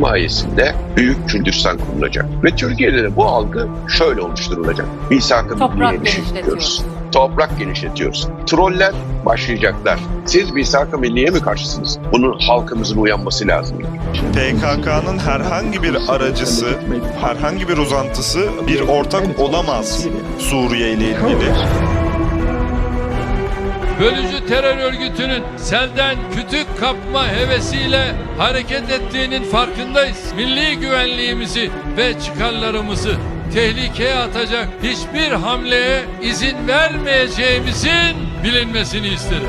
mayesinde Büyük Kürdistan kurulacak. Ve Türkiye'de de bu algı şöyle oluşturulacak. Misak-ı Toprak milliye genişletiyoruz. genişletiyoruz. Toprak genişletiyoruz. Troller başlayacaklar. Siz misak-ı milliye mi karşısınız? Bunun halkımızın uyanması lazım. PKK'nın herhangi bir aracısı, herhangi bir uzantısı bir ortak olamaz Suriye ile ilgili. Bölücü terör örgütünün selden kütük kapma hevesiyle hareket ettiğinin farkındayız. Milli güvenliğimizi ve çıkarlarımızı tehlikeye atacak hiçbir hamleye izin vermeyeceğimizin bilinmesini isterim.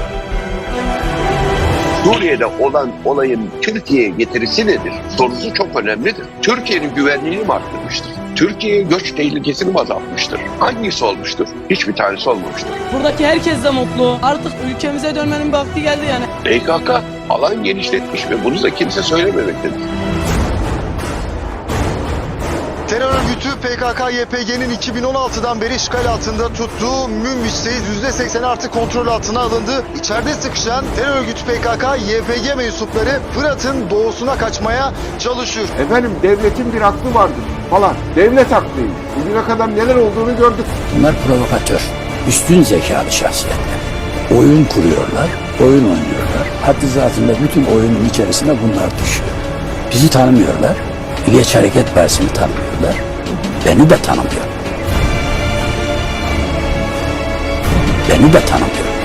Suriye'de olan olayın Türkiye'ye getirisi nedir? Sorusu çok önemlidir. Türkiye'nin güvenliğini mi arttırmıştır? Türkiye'ye göç tehlikesini azaltmıştır? Hangisi olmuştur? Hiçbir tanesi olmamıştır. Buradaki herkes de mutlu. Artık ülkemize dönmenin vakti geldi yani. PKK alan genişletmiş ve bunu da kimse söylememektedir. Terör örgütü PKK-YPG'nin 2016'dan beri işgal altında tuttuğu Münbiş'teyiz %80 artık kontrol altına alındı. İçeride sıkışan terör örgütü PKK-YPG mensupları Fırat'ın doğusuna kaçmaya çalışıyor. Efendim devletin bir aklı vardır falan. Devlet aklıyım. Bugüne kadar neler olduğunu gördük. Bunlar provokatör, üstün zekalı şahsiyetler. Oyun kuruyorlar, oyun oynuyorlar. Haddi zatında bütün oyunun içerisine bunlar düşüyor. Bizi tanımıyorlar, Milliyetçi Hareket Partisi'ni tanımıyorlar. Beni de tanımıyor. Beni de tanımıyor.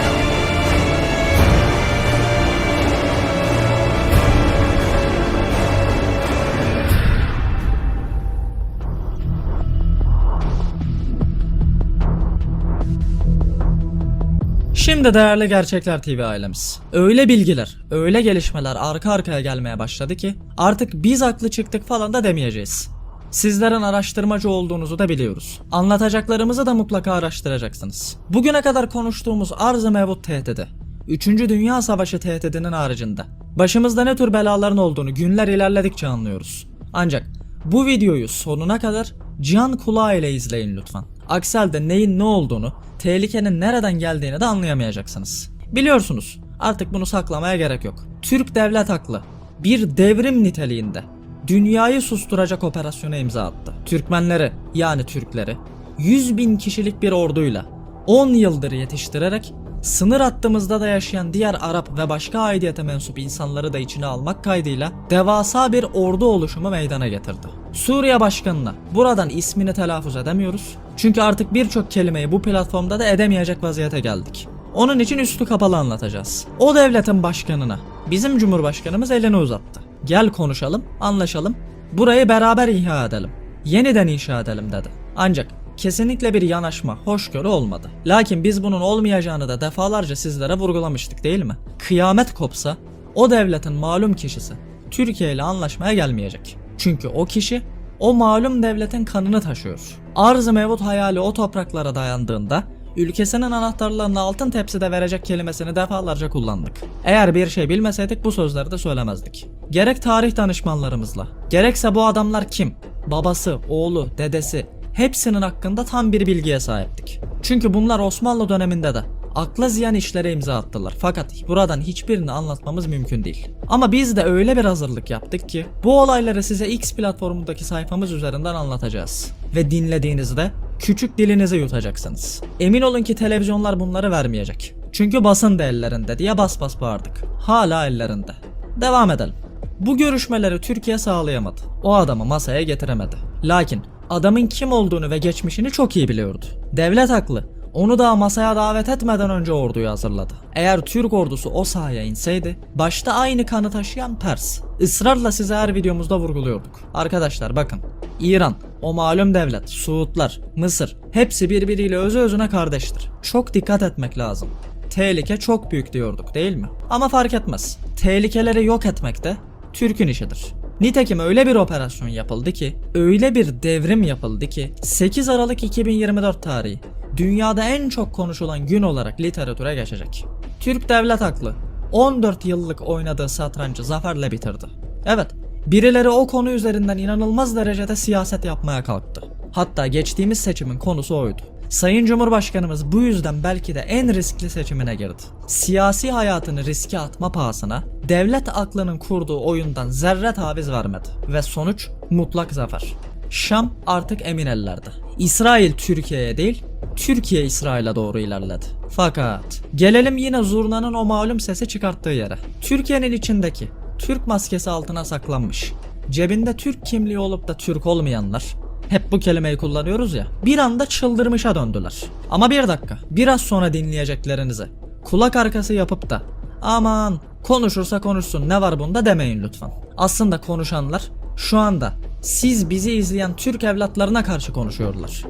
Şimdi değerli Gerçekler TV ailemiz. Öyle bilgiler, öyle gelişmeler arka arkaya gelmeye başladı ki artık biz haklı çıktık falan da demeyeceğiz. Sizlerin araştırmacı olduğunuzu da biliyoruz. Anlatacaklarımızı da mutlaka araştıracaksınız. Bugüne kadar konuştuğumuz arz-ı mevut tehdidi, 3. Dünya Savaşı tehdidinin haricinde başımızda ne tür belaların olduğunu günler ilerledikçe anlıyoruz. Ancak bu videoyu sonuna kadar can kulağı ile izleyin lütfen. Aksi halde neyin ne olduğunu, tehlikenin nereden geldiğini de anlayamayacaksınız. Biliyorsunuz, artık bunu saklamaya gerek yok. Türk devlet haklı. Bir devrim niteliğinde dünyayı susturacak operasyona imza attı. Türkmenleri yani Türkleri 100 bin kişilik bir orduyla 10 yıldır yetiştirerek sınır hattımızda da yaşayan diğer Arap ve başka aidiyete mensup insanları da içine almak kaydıyla devasa bir ordu oluşumu meydana getirdi. Suriye Başkanı'na buradan ismini telaffuz edemiyoruz. Çünkü artık birçok kelimeyi bu platformda da edemeyecek vaziyete geldik. Onun için üstü kapalı anlatacağız. O devletin başkanına bizim Cumhurbaşkanımız elini uzattı. Gel konuşalım, anlaşalım, burayı beraber ihya edelim. Yeniden inşa edelim dedi. Ancak kesinlikle bir yanaşma, hoşgörü olmadı. Lakin biz bunun olmayacağını da defalarca sizlere vurgulamıştık değil mi? Kıyamet kopsa o devletin malum kişisi Türkiye ile anlaşmaya gelmeyecek. Çünkü o kişi o malum devletin kanını taşıyor. Arz-ı mevut hayali o topraklara dayandığında ülkesinin anahtarlarını altın tepside verecek kelimesini defalarca kullandık. Eğer bir şey bilmeseydik bu sözleri de söylemezdik. Gerek tarih danışmanlarımızla, gerekse bu adamlar kim? Babası, oğlu, dedesi hepsinin hakkında tam bir bilgiye sahiptik. Çünkü bunlar Osmanlı döneminde de akla ziyan işlere imza attılar. Fakat buradan hiçbirini anlatmamız mümkün değil. Ama biz de öyle bir hazırlık yaptık ki bu olayları size X platformundaki sayfamız üzerinden anlatacağız. Ve dinlediğinizde küçük dilinizi yutacaksınız. Emin olun ki televizyonlar bunları vermeyecek. Çünkü basın da ellerinde diye bas bas bağırdık. Hala ellerinde. Devam edelim. Bu görüşmeleri Türkiye sağlayamadı. O adamı masaya getiremedi. Lakin adamın kim olduğunu ve geçmişini çok iyi biliyordu. Devlet haklı. Onu daha masaya davet etmeden önce orduyu hazırladı. Eğer Türk ordusu o sahaya inseydi, başta aynı kanı taşıyan Pers. Israrla size her videomuzda vurguluyorduk. Arkadaşlar bakın, İran, o malum devlet, Suudlar, Mısır, hepsi birbiriyle özü özüne kardeştir. Çok dikkat etmek lazım. Tehlike çok büyük diyorduk değil mi? Ama fark etmez. Tehlikeleri yok etmek de Türk'ün işidir. Nitekim öyle bir operasyon yapıldı ki, öyle bir devrim yapıldı ki 8 Aralık 2024 tarihi dünyada en çok konuşulan gün olarak literatüre geçecek. Türk devlet haklı. 14 yıllık oynadığı satrancı zaferle bitirdi. Evet, birileri o konu üzerinden inanılmaz derecede siyaset yapmaya kalktı. Hatta geçtiğimiz seçimin konusu oydu. Sayın Cumhurbaşkanımız bu yüzden belki de en riskli seçimine girdi. Siyasi hayatını riske atma pahasına devlet aklının kurduğu oyundan zerre taviz vermedi ve sonuç mutlak zafer. Şam artık emin ellerde. İsrail Türkiye'ye değil, Türkiye İsrail'e doğru ilerledi. Fakat gelelim yine zurnanın o malum sesi çıkarttığı yere. Türkiye'nin içindeki Türk maskesi altına saklanmış. Cebinde Türk kimliği olup da Türk olmayanlar hep bu kelimeyi kullanıyoruz ya. Bir anda çıldırmışa döndüler. Ama bir dakika. Biraz sonra dinleyeceklerinizi kulak arkası yapıp da aman konuşursa konuşsun ne var bunda demeyin lütfen. Aslında konuşanlar şu anda siz bizi izleyen Türk evlatlarına karşı konuşuyorlar.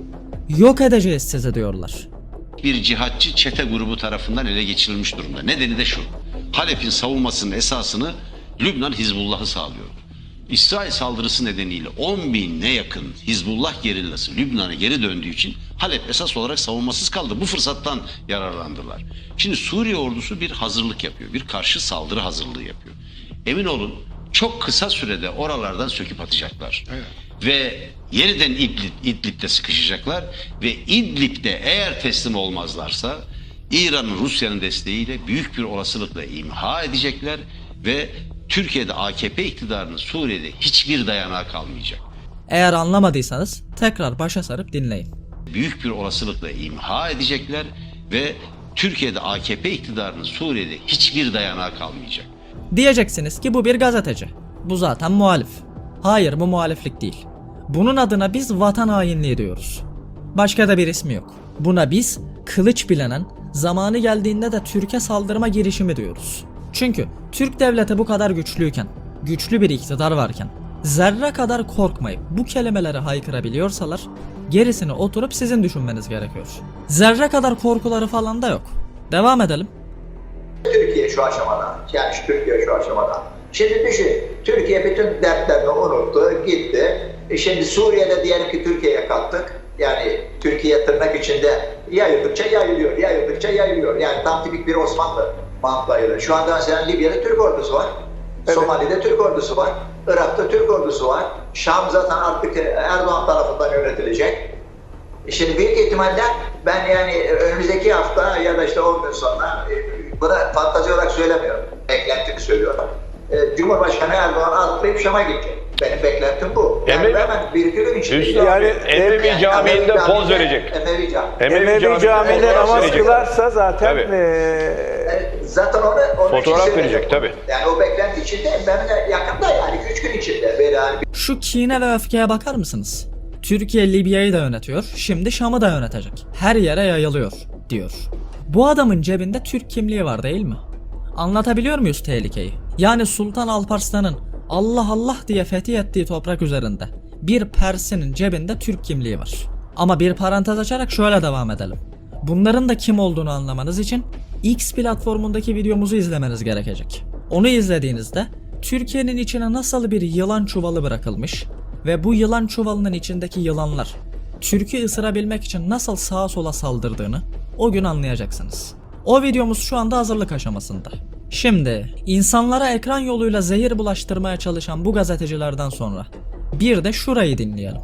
Yok edeceğiz sizi diyorlar. bir cihatçı çete grubu tarafından ele geçirilmiş durumda. Nedeni de şu. Halep'in savunmasının esasını Lübnan Hizbullah'ı sağlıyor. İsrail saldırısı nedeniyle 10 bine yakın Hizbullah gerillası Lübnan'a geri döndüğü için Halep esas olarak savunmasız kaldı. Bu fırsattan yararlandılar. Şimdi Suriye ordusu bir hazırlık yapıyor. Bir karşı saldırı hazırlığı yapıyor. Emin olun çok kısa sürede oralardan söküp atacaklar. Ve yeniden İdlib, İdlib'de sıkışacaklar ve İdlib'de eğer teslim olmazlarsa İran'ın Rusya'nın desteğiyle büyük bir olasılıkla imha edecekler ve Türkiye'de AKP iktidarının Suriye'de hiçbir dayanağı kalmayacak. Eğer anlamadıysanız tekrar başa sarıp dinleyin. Büyük bir olasılıkla imha edecekler ve Türkiye'de AKP iktidarının Suriye'de hiçbir dayanağı kalmayacak. Diyeceksiniz ki bu bir gazeteci. Bu zaten muhalif. Hayır bu muhaliflik değil. Bunun adına biz vatan hainliği diyoruz. Başka da bir ismi yok. Buna biz kılıç bilenen, zamanı geldiğinde de Türkiye saldırma girişimi diyoruz. Çünkü Türk devleti bu kadar güçlüyken, güçlü bir iktidar varken, zerre kadar korkmayıp bu kelimeleri haykırabiliyorsalar, gerisini oturup sizin düşünmeniz gerekiyor. Zerre kadar korkuları falan da yok. Devam edelim. Türkiye şu aşamada. Yani şu Türkiye şu aşamada. Şimdi düşün. Türkiye bütün dertlerini unuttu, gitti. E şimdi Suriye'de diyelim ki Türkiye'ye kattık. Yani Türkiye tırnak içinde yayıldıkça yayılıyor, yayıldıkça yayılıyor. Yani tam tipik bir Osmanlı mantığıyla. Şu anda mesela Libya'da Türk ordusu var. Somali'de Türk ordusu var. Irak'ta Türk ordusu var. Şam zaten artık Erdoğan tarafından yönetilecek. Şimdi büyük ihtimalle ben yani önümüzdeki hafta ya da işte 10 gün sonra buna fantazi olarak söylemiyorum. Beklentimi söylüyorum. E, Cumhurbaşkanı Erdoğan atlayıp Şam'a gidecek. Benim beklentim bu. Yani Emevi- hemen bir iki gün içinde. Yani Emevi Yani Camii'nde Emevi poz Camii'nde- verecek. Emevi Cami. Emevi Camii'de namaz verecek. kılarsa zaten Tabii. eee, E, Zaten onu, onun için Fotoğraf verecek, tabii. Yani o beklenti içinde benim de yakında yani 3 gün içinde böyle yani Şu kine ve öfkeye bakar mısınız? Türkiye Libya'yı da yönetiyor, şimdi Şam'ı da yönetecek. Her yere yayılıyor, diyor. Bu adamın cebinde Türk kimliği var değil mi? Anlatabiliyor muyuz tehlikeyi? Yani Sultan Alparslan'ın Allah Allah diye fetih ettiği toprak üzerinde bir Pers'in cebinde Türk kimliği var. Ama bir parantez açarak şöyle devam edelim. Bunların da kim olduğunu anlamanız için X platformundaki videomuzu izlemeniz gerekecek. Onu izlediğinizde Türkiye'nin içine nasıl bir yılan çuvalı bırakılmış ve bu yılan çuvalının içindeki yılanlar Türk'ü ısırabilmek için nasıl sağa sola saldırdığını o gün anlayacaksınız. O videomuz şu anda hazırlık aşamasında. Şimdi insanlara ekran yoluyla zehir bulaştırmaya çalışan bu gazetecilerden sonra bir de şurayı dinleyelim.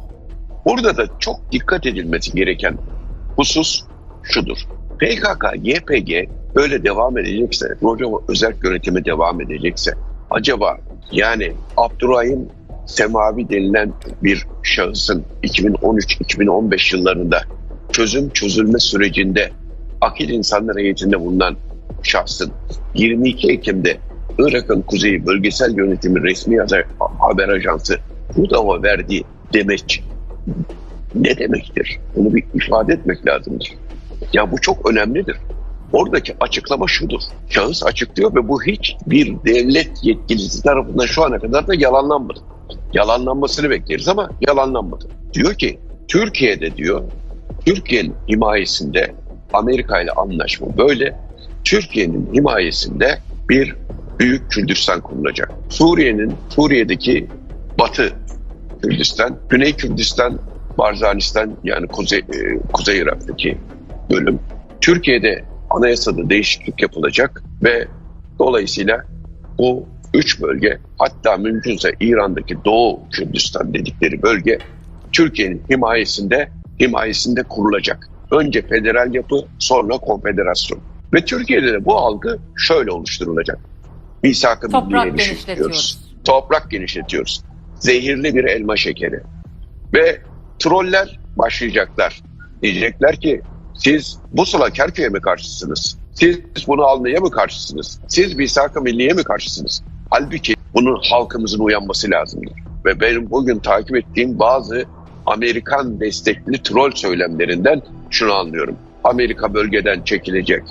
Burada da çok dikkat edilmesi gereken husus şudur. PKK, YPG böyle devam edecekse, Rojava özel yönetime devam edecekse acaba yani Abdurrahim Semavi denilen bir şahısın 2013-2015 yıllarında çözüm çözülme sürecinde akil insanlar heyetinde bulunan şahsın 22 Ekim'de Irak'ın kuzeyi bölgesel yönetimi resmi haber, ajansı Hudav'a verdiği demek ne demektir? Bunu bir ifade etmek lazımdır. Ya bu çok önemlidir. Oradaki açıklama şudur. Şahıs açıklıyor ve bu hiç bir devlet yetkilisi tarafından şu ana kadar da yalanlanmadı. Yalanlanmasını bekleriz ama yalanlanmadı. Diyor ki Türkiye'de diyor Türkiye'nin himayesinde Amerika ile anlaşma böyle. Türkiye'nin himayesinde bir büyük Kürdistan kurulacak. Suriye'nin Suriye'deki Batı Kürdistan, Güney Kürdistan, Barzanistan yani Kuzey, e, Kuzey Irak'taki bölüm. Türkiye'de anayasada değişiklik yapılacak ve dolayısıyla bu üç bölge hatta mümkünse İran'daki Doğu Kürdistan dedikleri bölge Türkiye'nin himayesinde himayesinde kurulacak. Önce federal yapı, sonra konfederasyon. Ve Türkiye'de de bu algı şöyle oluşturulacak. Misak-ı Toprak genişletiyoruz. Toprak genişletiyoruz. Zehirli bir elma şekeri. Ve troller başlayacaklar. Diyecekler ki siz bu sıla Kerkük'e mi karşısınız? Siz bunu almaya mı karşısınız? Siz Misak-ı Milliye mi karşısınız? Halbuki bunun halkımızın uyanması lazımdır. Ve benim bugün takip ettiğim bazı Amerikan destekli troll söylemlerinden şunu anlıyorum. Amerika bölgeden çekilecek.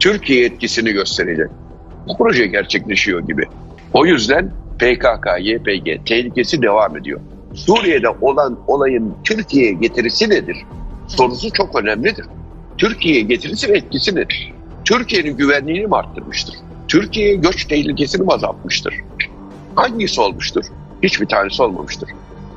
Türkiye etkisini gösterecek. Bu proje gerçekleşiyor gibi. O yüzden PKK, YPG tehlikesi devam ediyor. Suriye'de olan olayın Türkiye'ye getirisi nedir? Sorusu çok önemlidir. Türkiye'ye getirisi ve etkisi nedir? Türkiye'nin güvenliğini mi arttırmıştır? Türkiye'ye göç tehlikesini mi azaltmıştır? Hangisi olmuştur? Hiçbir tanesi olmamıştır.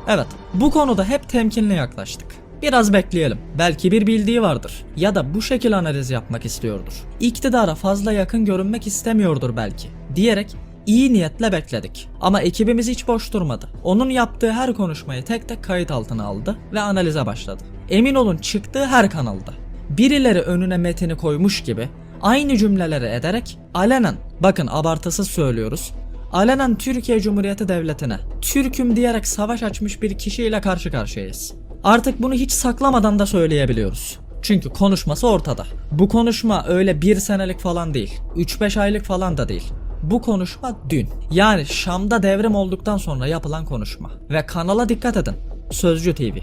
Evet, bu konuda hep temkinli yaklaştık. Biraz bekleyelim. Belki bir bildiği vardır. Ya da bu şekil analiz yapmak istiyordur. İktidara fazla yakın görünmek istemiyordur belki. Diyerek iyi niyetle bekledik. Ama ekibimiz hiç boş durmadı. Onun yaptığı her konuşmayı tek tek kayıt altına aldı ve analize başladı. Emin olun çıktığı her kanalda. Birileri önüne metini koymuş gibi aynı cümleleri ederek alenen, bakın abartısız söylüyoruz, alenen Türkiye Cumhuriyeti Devleti'ne Türk'üm diyerek savaş açmış bir kişiyle karşı karşıyayız. Artık bunu hiç saklamadan da söyleyebiliyoruz. Çünkü konuşması ortada. Bu konuşma öyle bir senelik falan değil. 3-5 aylık falan da değil. Bu konuşma dün. Yani Şam'da devrim olduktan sonra yapılan konuşma. Ve kanala dikkat edin. Sözcü TV.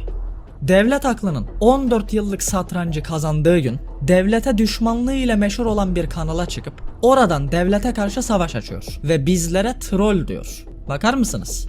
Devlet aklının 14 yıllık satrancı kazandığı gün devlete düşmanlığı ile meşhur olan bir kanala çıkıp oradan devlete karşı savaş açıyor ve bizlere troll diyor. Bakar mısınız?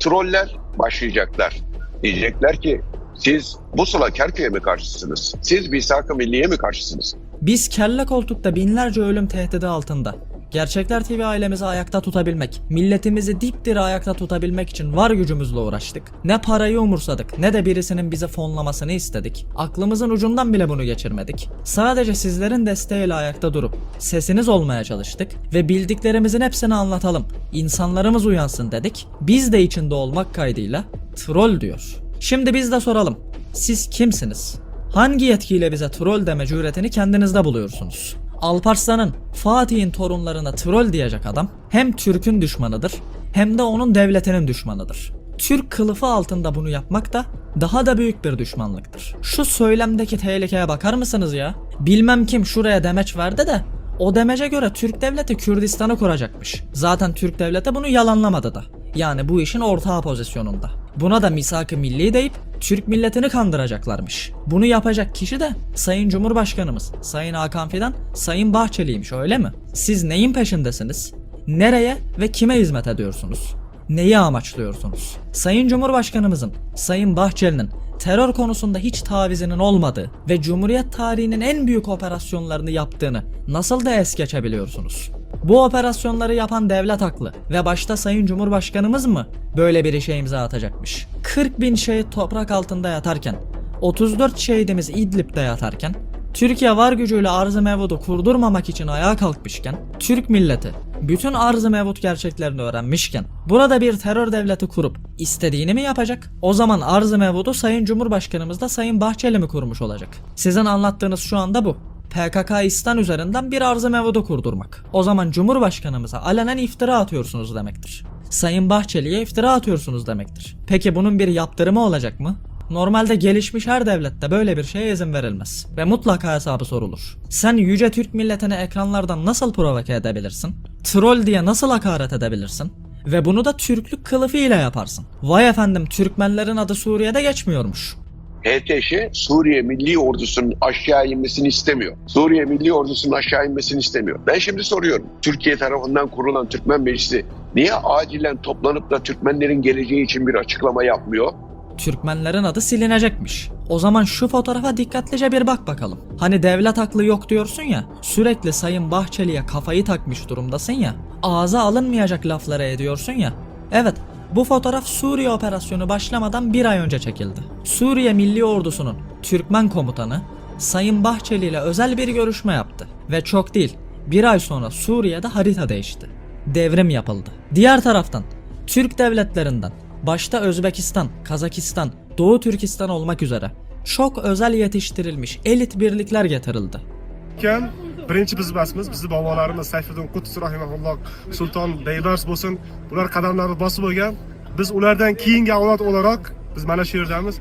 Troller başlayacaklar. Diyecekler ki siz bu sıla Kerkük'e mi karşısınız? Siz Misak-ı Milliye mi karşısınız? Biz kelle koltukta binlerce ölüm tehdidi altında. Gerçekler TV ailemizi ayakta tutabilmek, milletimizi dipdiri ayakta tutabilmek için var gücümüzle uğraştık. Ne parayı umursadık ne de birisinin bize fonlamasını istedik. Aklımızın ucundan bile bunu geçirmedik. Sadece sizlerin desteğiyle ayakta durup sesiniz olmaya çalıştık ve bildiklerimizin hepsini anlatalım. İnsanlarımız uyansın dedik. Biz de içinde olmak kaydıyla troll diyor. Şimdi biz de soralım. Siz kimsiniz? Hangi yetkiyle bize troll deme cüretini kendinizde buluyorsunuz? Alparslan'ın, Fatih'in torunlarına troll diyecek adam hem Türk'ün düşmanıdır hem de onun devletinin düşmanıdır. Türk kılıfı altında bunu yapmak da daha da büyük bir düşmanlıktır. Şu söylemdeki tehlikeye bakar mısınız ya? Bilmem kim şuraya demeç verdi de o demece göre Türk devleti Kürdistan'ı kuracakmış. Zaten Türk devleti bunu yalanlamadı da. Yani bu işin ortağı pozisyonunda. Buna da misak-ı milli deyip Türk milletini kandıracaklarmış. Bunu yapacak kişi de Sayın Cumhurbaşkanımız, Sayın Hakan Fidan, Sayın Bahçeli'ymiş öyle mi? Siz neyin peşindesiniz? Nereye ve kime hizmet ediyorsunuz? Neyi amaçlıyorsunuz? Sayın Cumhurbaşkanımızın, Sayın Bahçeli'nin terör konusunda hiç tavizinin olmadığı ve Cumhuriyet tarihinin en büyük operasyonlarını yaptığını nasıl da es geçebiliyorsunuz? Bu operasyonları yapan devlet haklı ve başta Sayın Cumhurbaşkanımız mı böyle bir işe imza atacakmış? 40 bin şehit toprak altında yatarken, 34 şehidimiz İdlib'de yatarken, Türkiye var gücüyle arz-ı mevudu kurdurmamak için ayağa kalkmışken, Türk milleti bütün arz-ı mevut gerçeklerini öğrenmişken, burada bir terör devleti kurup istediğini mi yapacak? O zaman arz-ı mevudu Sayın Cumhurbaşkanımız da Sayın Bahçeli mi kurmuş olacak? Sizin anlattığınız şu anda bu. PKK İstan üzerinden bir arz-ı mevudu kurdurmak. O zaman Cumhurbaşkanımıza alenen iftira atıyorsunuz demektir. Sayın Bahçeli'ye iftira atıyorsunuz demektir. Peki bunun bir yaptırımı olacak mı? Normalde gelişmiş her devlette böyle bir şeye izin verilmez ve mutlaka hesabı sorulur. Sen yüce Türk milletine ekranlardan nasıl provoke edebilirsin? Troll diye nasıl hakaret edebilirsin? Ve bunu da Türklük kılıfı ile yaparsın. Vay efendim Türkmenlerin adı Suriye'de geçmiyormuş. HTŞ Suriye Milli Ordusu'nun aşağı inmesini istemiyor. Suriye Milli Ordusu'nun aşağı inmesini istemiyor. Ben şimdi soruyorum. Türkiye tarafından kurulan Türkmen Meclisi niye acilen toplanıp da Türkmenlerin geleceği için bir açıklama yapmıyor? Türkmenlerin adı silinecekmiş. O zaman şu fotoğrafa dikkatlice bir bak bakalım. Hani devlet aklı yok diyorsun ya, sürekli Sayın Bahçeli'ye kafayı takmış durumdasın ya, ağza alınmayacak lafları ediyorsun ya. Evet, bu fotoğraf Suriye operasyonu başlamadan bir ay önce çekildi. Suriye Milli Ordusu'nun Türkmen komutanı Sayın Bahçeli ile özel bir görüşme yaptı. Ve çok değil, bir ay sonra Suriye'de harita değişti. Devrim yapıldı. Diğer taraftan Türk devletlerinden başta Özbekistan, Kazakistan, Doğu Türkistan olmak üzere çok özel yetiştirilmiş elit birlikler getirildi. Birinchi biz emasmiz bizni bobolarimiz sayfiddin quds rahimahulloh sulton beybars bo'lsin ular qadamlarini bosib bo'lgan biz ulardan keyingi avlod o'laroq biz mana shu yerdamiz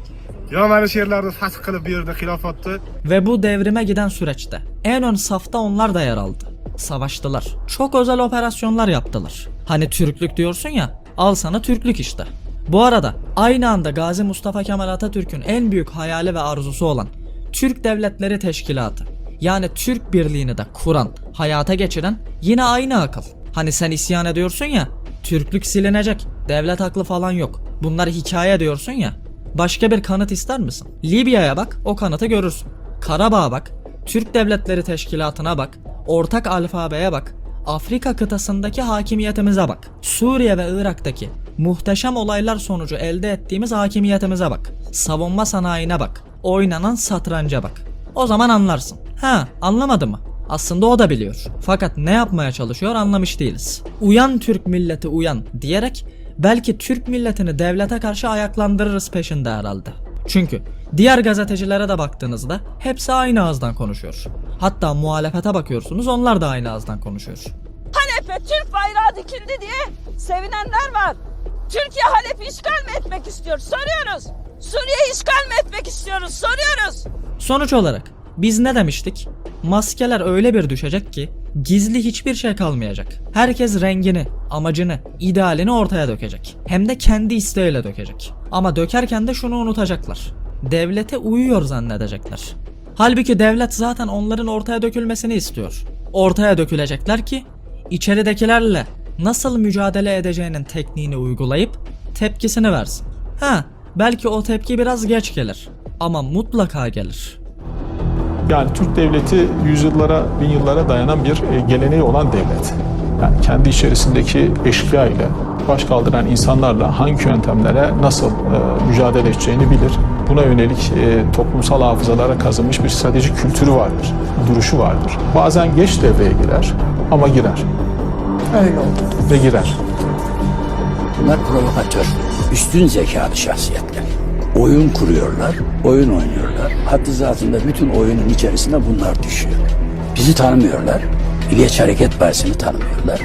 yo mana shu yerlarni fath qilib bu yerda xilofatni Ve bu devrime giden süreçte en ön safta onlar da yer aldı. Savaştılar. Çok özel operasyonlar yaptılar. Hani Türklük diyorsun ya, al sana Türklük işte. Bu arada aynı anda Gazi Mustafa Kemal Atatürk'ün en büyük hayali ve arzusu olan Türk Devletleri Teşkilatı yani Türk Birliği'ni de kuran, hayata geçiren yine aynı akıl. Hani sen isyan ediyorsun ya, Türklük silinecek, devlet aklı falan yok. Bunlar hikaye diyorsun ya. Başka bir kanıt ister misin? Libya'ya bak, o kanıtı görürsün. Karabağ'a bak, Türk Devletleri Teşkilatı'na bak, ortak alfabeye bak, Afrika kıtasındaki hakimiyetimize bak. Suriye ve Irak'taki muhteşem olaylar sonucu elde ettiğimiz hakimiyetimize bak. Savunma sanayine bak. Oynanan satranca bak. O zaman anlarsın. Ha, anlamadı mı? Aslında o da biliyor. Fakat ne yapmaya çalışıyor anlamış değiliz. Uyan Türk milleti uyan diyerek belki Türk milletini devlete karşı ayaklandırırız peşinde herhalde. Çünkü diğer gazetecilere de baktığınızda hepsi aynı ağızdan konuşuyor. Hatta muhalefete bakıyorsunuz onlar da aynı ağızdan konuşuyor. Halep'e Türk bayrağı dikildi diye sevinenler var. Türkiye Halep'i işgal mi etmek istiyor? Soruyoruz. Suriye'yi işgal mi etmek istiyoruz? Soruyoruz. Sonuç olarak biz ne demiştik? Maskeler öyle bir düşecek ki gizli hiçbir şey kalmayacak. Herkes rengini, amacını, idealini ortaya dökecek. Hem de kendi isteğiyle dökecek. Ama dökerken de şunu unutacaklar. Devlete uyuyor zannedecekler. Halbuki devlet zaten onların ortaya dökülmesini istiyor. Ortaya dökülecekler ki içeridekilerle nasıl mücadele edeceğinin tekniğini uygulayıp tepkisini versin. Ha, belki o tepki biraz geç gelir ama mutlaka gelir. Yani Türk devleti yüzyıllara, bin yıllara dayanan bir e, geleneği olan devlet. Yani kendi içerisindeki eşkıya ile baş kaldıran insanlarla hangi yöntemlere nasıl e, mücadele edeceğini bilir. Buna yönelik e, toplumsal hafızalara kazınmış bir stratejik kültürü vardır, duruşu vardır. Bazen geç devreye girer ama girer. Öyle oldu. Ve girer. Bunlar provokatör, üstün zekalı şahsiyetler. Oyun kuruyorlar, oyun oynuyorlar. Haddi zatında bütün oyunun içerisinde bunlar düşüyor. Bizi tanımıyorlar, Milliyetçi Hareket Partisi'ni tanımıyorlar.